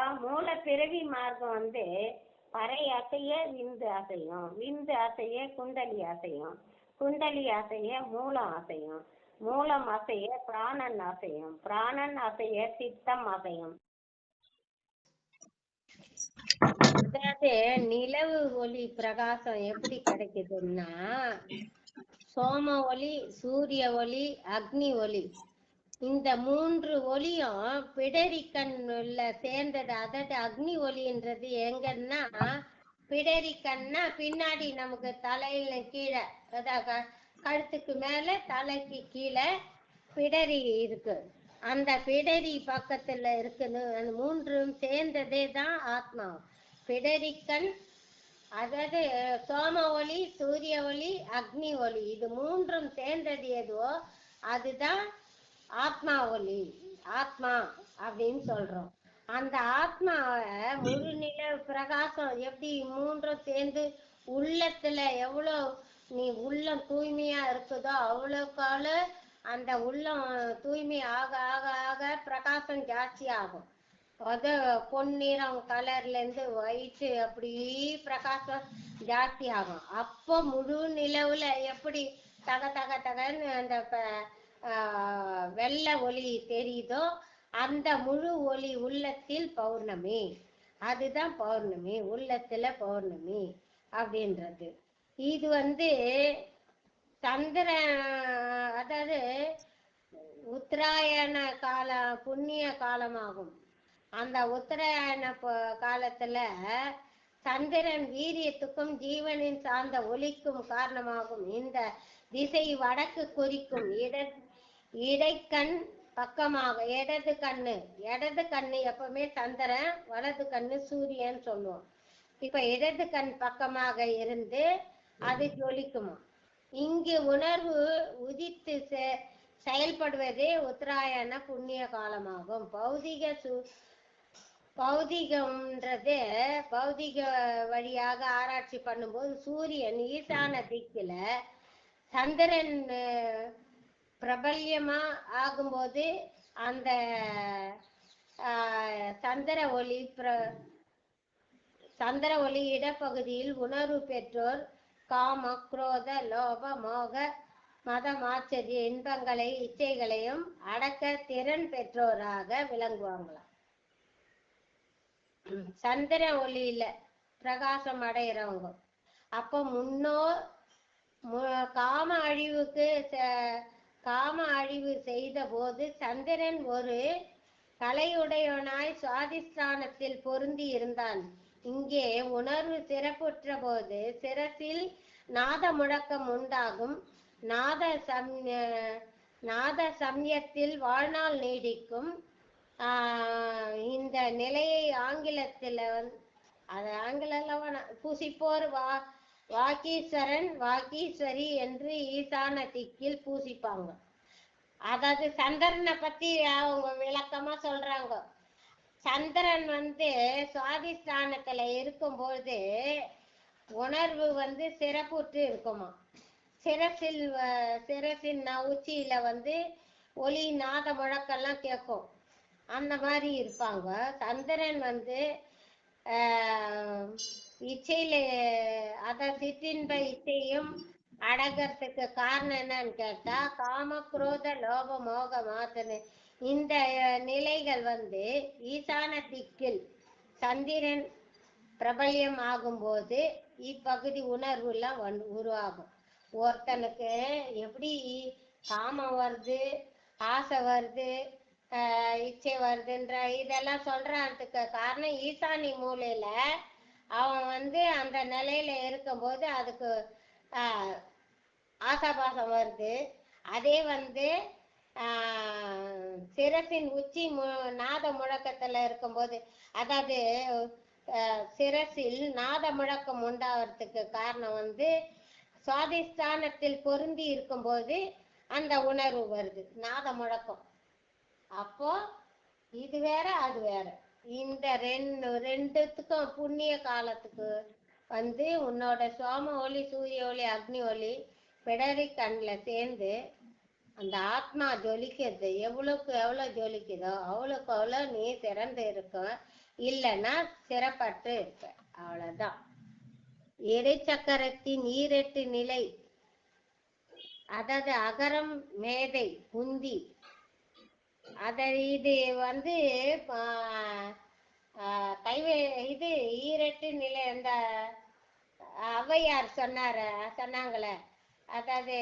மூல பிறவி மார்க்கம் வந்து பறை அசைய விந்து அசையும். விந்து அசைய குண்டலி அசையும். குண்டலி அசைய மூலம் அசையும். மூலம் அசைய பிராணன் அசையும். பிராணன் அசைய சித்தம் அசையும். அதாவது நிலவு ஒளி பிரகாசம் எப்படி கிடைக்குதுன்னா சோம ஒளி சூரிய ஒளி அக்னி ஒளி. இந்த மூன்று ஒளியும் பிடரி உள்ள சேர்ந்தது. அதாவது அக்னி ஒளின்றது எங்கன்னா பிடரிக்கண்ணா பின்னாடி நமக்கு தலையில கீழே அதாவது கழுத்துக்கு மேல தலைக்கு கீழே பிடரி இருக்கு. அந்த பிடரி பக்கத்துல இருக்குது அந்த மூன்றும் சேர்ந்ததே தான் ஆத்மா. பிடரிக்கண் அதாவது சோம ஒளி சூரிய ஒளி அக்னி ஒளி. இது மூன்றும் சேர்ந்தது எதுவோ அதுதான் ஆத்மா ஒளி ஆத்மா அப்படின்னு சொல்றோம். அந்த ஆத்மாவை முழு நில பிரகாசம் எப்படி மூன்றும் சேர்ந்து உள்ளத்துல எவ்வளோ நீ உள்ளம் தூய்மையா இருக்குதோ அவ்வளோக்கால அந்த உள்ளம் தூய்மை ஆக ஆக ஆக பிரகாசம் ஜாஸ்தி ஆகும். அது பொன்னிறம் கலர்ல இருந்து ஒயிட் அப்படி பிரகாசம் ஜாஸ்தி ஆகும். அப்போ முழு நிலவுல எப்படி தக தக தகன்னு அந்த வெள்ளை ஒளி தெரியுதோ? அந்த முழு ஒளி உள்ளத்தில் பௌர்ணமி. அதுதான் பௌர்ணமி. உள்ளத்துல பௌர்ணமி அப்படின்றது. இது வந்து சந்திர அதாவது உத்தராயண கால புண்ணிய காலமாகும். அந்த உத்தராயண ப- காலத்துல சந்திரன் வீரியத்துக்கும் ஜீவனின் சார்ந்த ஒளிக்கும் காரணமாகும். இந்த திசை வடக்கு குறிக்கும் இட இடைக்கண் பக்கமாக இடது கண்ணு. இடது கண்ணு எப்பவுமே சந்திரன் வலது கண்ணு சூரியன் சொல்லுவோம். இப்ப இடது கண் பக்கமாக இருந்து அது ஜொலிக்குமா? இங்கு உணர்வு உதித்து செ- செயல்படுவதே உத்தராயண புண்ணிய காலமாகும். பௌதிக சு பௌதிகம்ன்றது பௌதிக வழியாக ஆராய்ச்சி பண்ணும்போது சூரியன் ஈசான திக்குல சந்திரன் பிரபல்யமா ஆகும்போது அந்த சந்திர ஒளி பிர சந்திர ஒளி இடப்பகுதியில் உணர்வு பெற்றோர் காம குரோத லோப மோக மதம் ஆச்சரிய இன்பங்களை இச்சைகளையும் அடக்க திறன் பெற்றோராக விளங்குவாங்களாம். சந்திர ஒளியில பிரகாசம் அடையிறவங்க. அப்போ முன்னோர் காம அழிவுக்கு காம அழிவு செய்த போது சந்திரன் ஒரு கலையுடையவனாய் சுவாதிஷ்டானத்தில் பொருந்தி இருந்தான். இங்கே உணர்வு சிறப்புற்ற போது சிரசில் நாத முழக்கம் உண்டாகும். நாத சம் நாத சமயத்தில் வாழ்நாள் நீடிக்கும். இந்த நிலையை ஆங்கிலத்தில் வந்து அது ஆங்கிலம் பூசிப்போர் வா வாக்கீஸ்வரன் வாக்கீஸ்வரி என்று ஈசான திக்கில் பூசிப்பாங்க. அதாவது சந்திரனை பத்தி அவங்க விளக்கமா சொல்றாங்க. சந்திரன் வந்து சுவாதிஷ்டானத்துல இருக்கும்போது உணர்வு வந்து சிறப்புற்று இருக்குமா? சிரசில் வ- சிரசின் ந- உச்சியில வந்து ஒளி நாத முழக்கெல்லாம் கேட்கும். அந்த மாதிரி இருப்பாங்க. சந்திரன் வந்து ஆஹ், இச்சையில அத சிற்றின்ப இச்சையும் அடக்கிறதுக்கு காரணம் என்னன்னு கேட்டா காம குரோத லோப மோக மாத்தனு இந்த நிலைகள் வந்து ஈசான திக்கில் சந்திரன் பிரபல்யம் ஆகும்போது இப்பகுதி உணர்வு எல்லாம் வந்து உருவாகும். ஒருத்தனுக்கு எப்படி காமம் வருது ஆசை வருது இச்சை வருதுன்ற இதெல்லாம் சொல்றதுக்கு காரணம் ஈசானி மூலையில அவன் வந்து அந்த நிலையில இருக்கும்போது அதுக்கு ஆஹ் ஆசாபாசம் வருது. அதே வந்து சிரசின் உச்சி மு நாத முழக்கத்துல இருக்கும்போது அதாவது சிரசில் நாத முழக்கம் உண்டாகிறதுக்கு காரணம் வந்து சுவாதிஷ்டானத்தில் பொருந்தி இருக்கும்போது அந்த உணர்வு வருது நாத முழக்கம். அப்போ இது வேற அது வேற. இந்த ரெண்டு ரெண்டுத்துக்கும் புண்ணிய காலத்துக்கு வந்து உன்னோட சோம ஒளி சூரிய ஒளி அக்னி ஒளி பிடரி கண்ணில் சேர்ந்து அந்த ஆத்மா ஜொலிக்கிறது. எவ்வளோக்கு எவ்வளோ ஜொலிக்குதோ அவ்வளோக்கு அவ்வளோ நீ சிறந்து இருக்கும் இல்லைன்னா சிறப்பற்று இருக்க. அவ்வளவுதான். இடைச்சக்கரத்தின் ஈரெட்டு நிலை அதாவது அகரம் மேதை புந்தி அத இது வந்து ஆஹ், கைவே இது ஈரட்டு நிலை அந்த ஔவையார் சொன்னார சொன்னாங்களே. அதாவது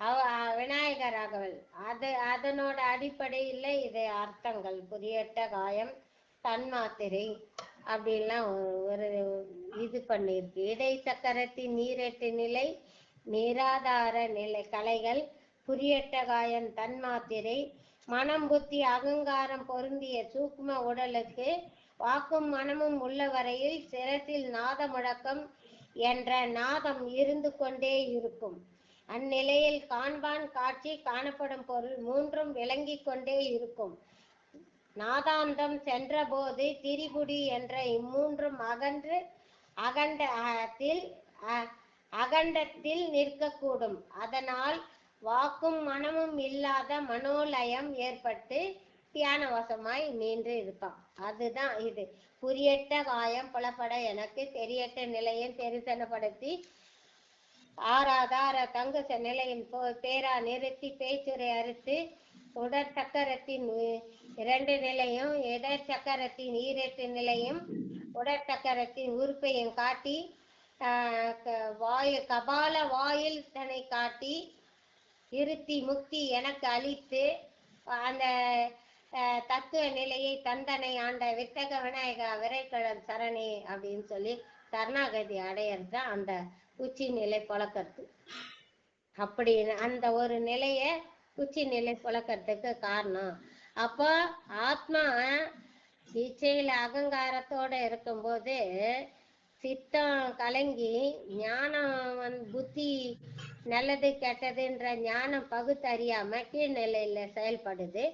அவ விநாயகர் அகவல் அது அதனோட அடிப்படையில் இது அர்த்தங்கள். புதியட்ட காயம் தன்மாத்திரை அப்படின்லாம் ஒரு இது பண்ணியிருக்கு. இடை சக்கரத்தின் நீரெட்டு நிலை நிராதார நிலை கலைகள் புரியட்ட காயம் தன்மாத்திரை மனம் புத்தி அகங்காரம் பொருந்திய சூக்ம உடலுக்கு வாக்கும் மனமும் உள்ள வரையில் சிரசில் நாத முழக்கம் என்ற நாதம் இருந்து கொண்டே இருக்கும். அந்நிலையில் காண்பான் காட்சி காணப்படும் பொருள் மூன்றும் விளங்கிக் கொண்டே இருக்கும். நாதாந்தம் சென்றபோது திரிபுடி என்ற இம்மூன்றும் அகன்று அகண்டத்தில் அகண்டத்தில் நிற்கக்கூடும். அதனால் வாக்கும் மனமும் இல்லாத மனோலயம் ஏற்பட்டு தியானவசமாய் நின்று இருப்பான். அதுதான் இது. புரியட்ட காயம் புலப்பட எனக்கு தெரியட்ட நிலையம் தெரிசனப்படுத்தி ஆறாதார தங்குச நிலையில் போ- பேரா நிறுத்தி பேச்சுரை அறுத்து உடற் சக்கரத்தின் இரண்டு நிலையும் இடர் சக்கரத்தின் ஈரெட்டு நிலையும் உடற் சக்கரத்தின் உறுப்பையும் காட்டி வாயு க- கபால வாயில் தன்னை காட்டி இருத்தி முக்தி எனக்கு அளித்து அந்த தத்துவ நிலையை தந்தனை ஆண்ட வித்தக விநாயகா விரைக்கழல் சரணி அப்படின்னு சொல்லி சரணாகதி அடையிறது தான் அந்த உச்சி நிலை புழக்கத்து. அப்படி அந்த ஒரு நிலைய உச்சி நிலை புழக்கத்துக்கு காரணம். அப்போ ஆத்மா இச்சையில அகங்காரத்தோட இருக்கும்போது சித்தம் கலங்கி ஞானம் வந்து புத்தி நல்லது கெட்டதுன்ற ஞானம் பகுத்தறியாம கீழ்நிலையில செயல்படுது.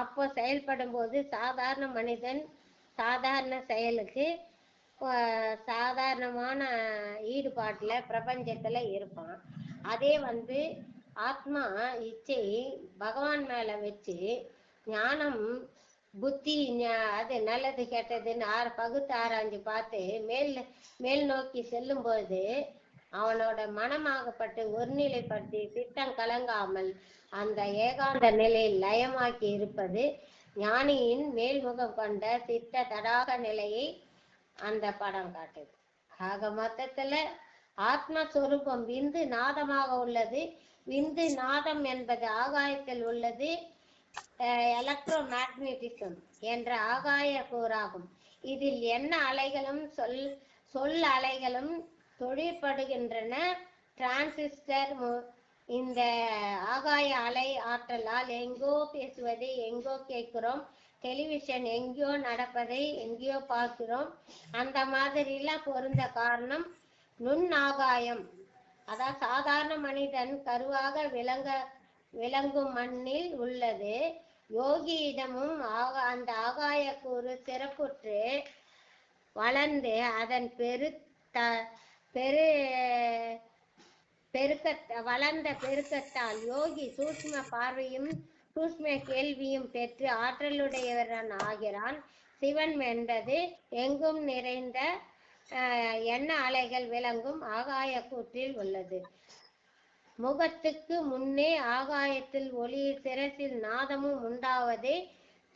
அப்போ செயல்படும் போது சாதாரண மனிதன் சாதாரண செயலுக்கு சாதாரணமான ஈடுபாட்டுல பிரபஞ்சத்துல இருப்பான். அதே வந்து ஆத்மா இச்சை பகவான் மேல வச்சு ஞானம் புத்தி அது நல்லது கெட்டதுன்னு ஆறு பகுத்து ஆராய்ஞ்சு பார்த்து மேல் மேல் நோக்கி செல்லும்போது அவனோட மனமாகப்பட்டு ஒருநிலைப்படுத்தி சித்தம் கலங்காமல் அந்த ஏகாந்த நிலையில் லயமாக்கி இருப்பது ஞானியின் மேல்முகம் கொண்ட சித்த தடாக நிலையை அந்த படம் காட்டுது. ஆக மொத்தத்துல ஆத்மஸ்வரூபம் விந்து நாதமாக உள்ளது. விந்து நாதம் என்பது ஆகாயத்தில் உள்ளது. எலக்ட்ரோ மேக்னெட்டிசம் என்ற ஆகாய கூறாகும். இதில் என்ன அலைகளும் சொல் சொல் அலைகளும் தொழிற்படுகின்றன. டிரான்சிஸ்டர் மு- இந்த ஆகாய அலை ஆற்றலால் எங்கோ பேசுவதை எங்கோ கேட்கிறோம். டெலிவிஷன் எங்கேயோ நடப்பதை எங்கேயோ பார்க்கிறோம். அந்த மாதிரிலாம் பொருந்த காரணம் நுண் ஆகாயம். அதான் சாதாரண மனிதன் கருவாக விளங்க விளங்கும் மண்ணில் உள்ளது. யோகியிடமும் ஆகா அந்த ஆகாய கூறு சிறப்புற்று வளர்ந்து அதன் பெரு த பெரு பெருக்க வளர்ந்த பெருக்கத்தால் யோகி சூஷ்ம பார்வையும் சூஷ்ம கேள்வியும் பெற்று ஆற்றலுடையவன் ஆகிறான். சிவன் என்பது எங்கும் நிறைந்த ஆஹ், எண்ண அலைகள் விளங்கும் ஆகாய கூற்றில் உள்ளது. முகத்துக்கு முன்னே ஆகாயத்தில் ஒளி சிரசில் நாதமும் உண்டாவதே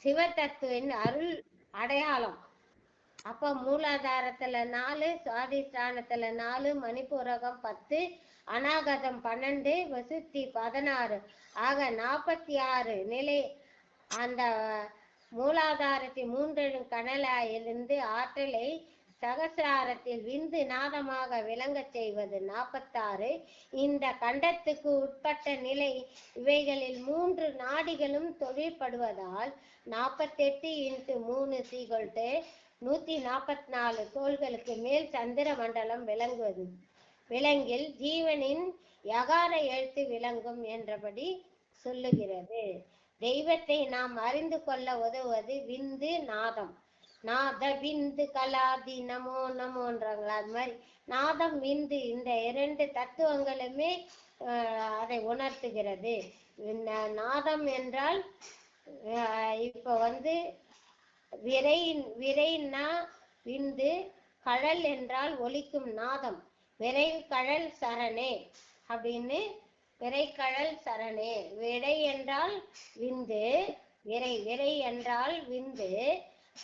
சிவதத்துவின் அருள் அடையாளம். அப்ப மூலாதாரத்துல நாலு சுவாதிஷ்டானத்துல நாலு மணிப்பூரகம் பத்து அனாகதம் பன்னெண்டு வசுத்தி பதினாறு. ஆக நாற்பத்தி ஆறு நிலை அந்த மூலாதாரத்தை மூன்றெழும் கனலாயிலிருந்து ஆற்றலை சகசிராரத்தில் விந்து நாதமாக விளங்கச் செய்வது நாற்பத்தாறு இந்த கண்டத்துக்கு உட்பட்ட நிலை இவைகளில் மூன்று நாடிகளும் தொழிற்படுவதால் நாற்பத்தெட்டு இன்ட்டு மூணு சீகொல்ட்டு நூத்தி நாற்பத்தி நாலு தோள்களுக்கு மேல் சந்திர மண்டலம் விளங்குவது. விலங்கில் ஜீவனின் யகார எழுத்து விளங்கும் என்றபடி சொல்லுகிறது. தெய்வத்தை நாம் அறிந்து கொள்ள உதவுவது விந்து நாதம். நாத விந்து கலாதி நமோ நமோன்றாங்களா அது மாதிரி நாதம் விந்து இந்த இரண்டு தத்துவங்களுமே ஆஹ், அதை உணர்த்துகிறது. நாதம் என்றால் ஆஹ், இப்போ வந்து விரை விரைன்னா விந்து கழல் என்றால் ஒலிக்கும் நாதம். விரை கழல் சரணே அப்படின்னு விரைக்கழல் சரணே. விடை என்றால் விந்து விரை விரை என்றால் விந்து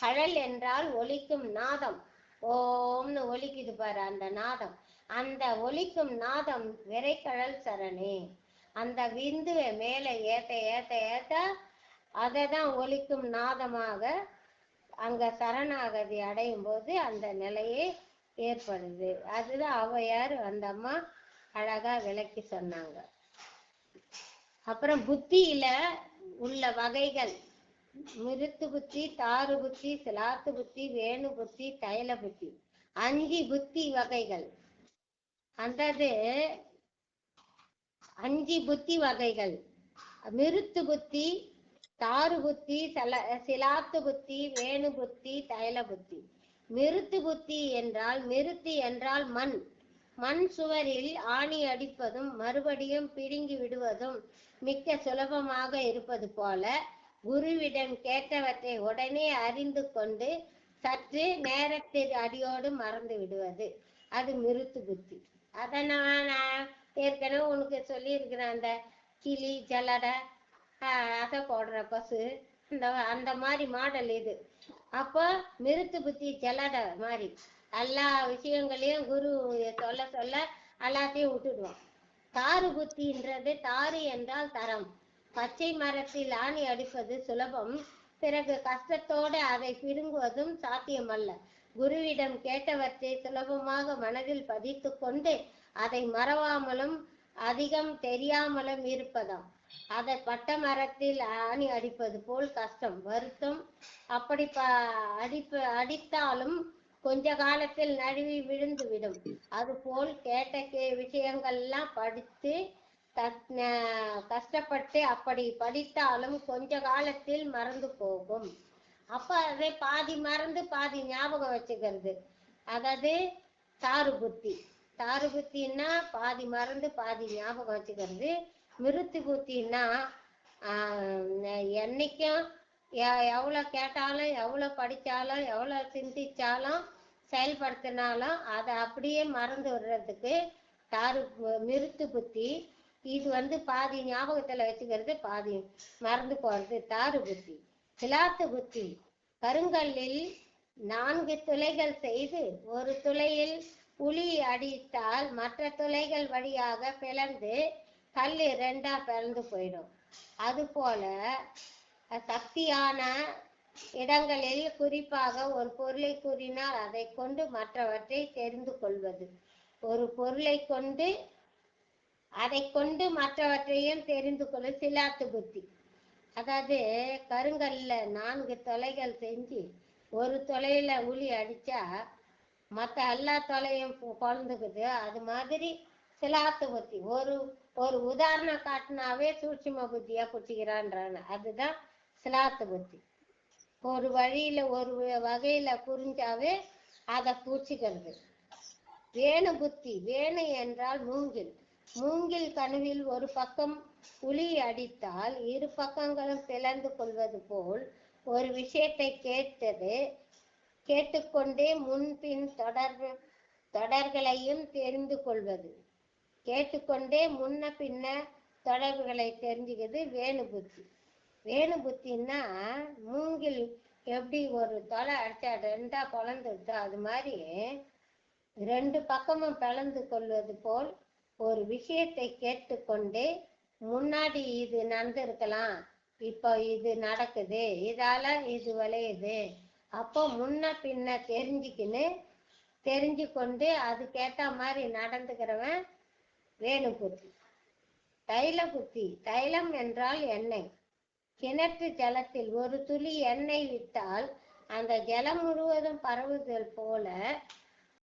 கழல் என்றால் ஒலிக்கும் நாதம். ஓம்னு ஒலிக்குது பாரு அந்த நாதம். அந்த ஒலிக்கும் நாதம் விரைக்கழல் சரணே. அந்த விந்துவை மேலே ஏத்த ஏத்த ஏத்த அதை தான் ஒலிக்கும் நாதமாக அங்க சரணாகதி அடையும் போது அந்த நிலையே ஏற்படுது. அதுதான் அவையார் அந்த அம்மா அழகா விளக்கி சொன்னாங்க. அப்புறம் புத்தியில உள்ள வகைகள். மிருத்து புத்தி தாறு புத்தி சிலாத்து புத்தி வேணு புத்தி தைல புத்தி. அஞ்சு புத்தி வகைகள். அந்தது அஞ்சு புத்தி வகைகள். மிருத்து புத்தி தாரு புத்தி சல சிலாத்து புத்தி வேணு புத்தி தைல புத்தி. மிருத்து புத்தி என்றால் மிருத்தி என்றால் மண். மண் சுவரில் ஆணி அடிப்பதும் மறுபடியும் பிடுங்கி விடுவதும் மிக்க சுலபமாக இருப்பது போல குருவிடம் கேட்டவற்றை உடனே அறிந்து கொண்டு சற்று நேரத்தில் அடியோடு மறந்து விடுவது. அது மிருத்து புத்தி. அதை நான் நான் ஏற்கனவே உனக்கு சொல்லியிருக்கிறேன் அந்த கிளி ஜலடை ஆஹ், போடுற பசு. இந்த அந்த மாதிரி மாடல் இது. அப்போ மிருத்து புத்தி ஜலடை மாதிரி. எல்லா விஷயங்களையும் குரு சொல்ல சொல்ல எல்லாத்தையும் விட்டுடுவோம் தாறு புத்தின்றது தாறு என்றால் தரம். பச்சை மரத்தில் ஆணி அடிப்பது சுலபம். பிறகு கஷ்டத்தோடு அதை பிடுங்குவதும் சாத்தியமல்ல. குருவிடம் கேட்டவற்றை சுலபமாக மனதில் பதித்து கொண்டு அதை மறவாமலும் அதிகம் தெரியாமலும் இருப்பதாம். அதை பட்ட மரத்தில் ஆணி அடிப்பது போல் கஷ்டம் வருத்தம். அப்படி அடிப்பு அடித்தாலும் கொஞ்ச காலத்தில் நழுவி விழுந்து விடும். அதுபோல் கேட்ட கே விஷயங்கள்லாம் படித்து கஷ்டப்பட்டு அப்படி படித்தாலும் கொஞ்ச காலத்தில் மறந்து போகும். அப்ப அதை பாதி மறந்து பாதி ஞாபகம் வச்சுக்கிறது. அதாவது தாறு புத்தி. தாறு புத்தின்னா பாதி மறந்து பாதி ஞாபகம் வச்சுக்கிறது. மிருத்து புத்தின்னா என்னைக்கும் எ- கேட்டாலும் எவ்வளவு படிச்சாலும் எவ்வளவு சிந்திச்சாலும் செயல்படுத்தினாலும் அதை அப்படியே மறந்து விடுறதுக்கு தாரு மிருத்து புத்தி இது வந்து பாதி ஞாபகத்துல வச்சுக்கிறது பாதி மறந்து போகிறது தாரு புத்தி. சிலாத்து புத்தி. கருங்கல்லில் நான்கு துளைகள் செய்து ஒரு துளையில் புளி அடித்தால் மற்ற துளைகள் வழியாக பிளந்து கல் ரெண்டா பிறந்து போயிடும். அதுபோல போல சக்தியான இடங்களில் குறிப்பாக ஒரு பொருளை கூறினால் அதை கொண்டு மற்றவற்றை தெரிந்து கொள்வது. ஒரு பொருளை கொண்டு அதை கொண்டு மற்றவற்றையும் தெரிந்து கொள்ள சிலாத்து புத்தி. அதாவது கருங்கல்ல நான்கு தொலைகள் செஞ்சு ஒரு தொலையில உளி அடிச்சா மற்ற எல்லா தொலையும் குழந்துக்குது அது மாதிரி சிலாத்து புத்தி. ஒரு ஒரு உதாரணம் காட்டினாவே சூட்சும புத்தியா பிடிச்சிக்கிறான்றாங்க அதுதான் சிலாத்து புத்தி. ஒரு வழியில ஒரு வகையில புரிஞ்சாவே அதை பூச்சிக்கிறது. வேணு புத்தி வேணு என்றால் மூங்கில். மூங்கில் கனவில் ஒரு பக்கம் புலி அடித்தால் இரு பக்கங்களும் பிளந்து கொள்வது போல் ஒரு விஷயத்தை கேட்டது கேட்டுக்கொண்டே முன்பின் தொடர் தொடர்களையும் தெரிந்து கொள்வது. கேட்டுக்கொண்டே முன்ன பின்ன தொடர்புகளை தெரிஞ்சுக்கிறது வேணு புத்தி வேணு புத்தின்னா மூங்கில் எப்படி ஒரு தொலை அடிச்சா ரெண்டா பொழந்துடுதோ அது மாதிரி ரெண்டு பக்கமும் பிளந்து கொள்வது போல் ஒரு விஷயத்தை கேட்டுக்கொண்டே முன்னாடி இது நடந்திருக்கலாம். இப்போ இது நடக்குது. இதால இது விளையுது. அப்போ முன்ன பின்ன தெரிஞ்சுக்கின்னு தெரிஞ்சு கொண்டு அதுக்கேற்ற மாதிரி நடந்துக்கிறவன் வேணு புத்தி தைல புத்தி தைலம் என்றால் எண்ணெய். கிணற்று ஜலத்தில் ஒரு துளி எண்ணெய் விட்டால் அந்த ஜலம் முழுவதும் பரவுதல் போல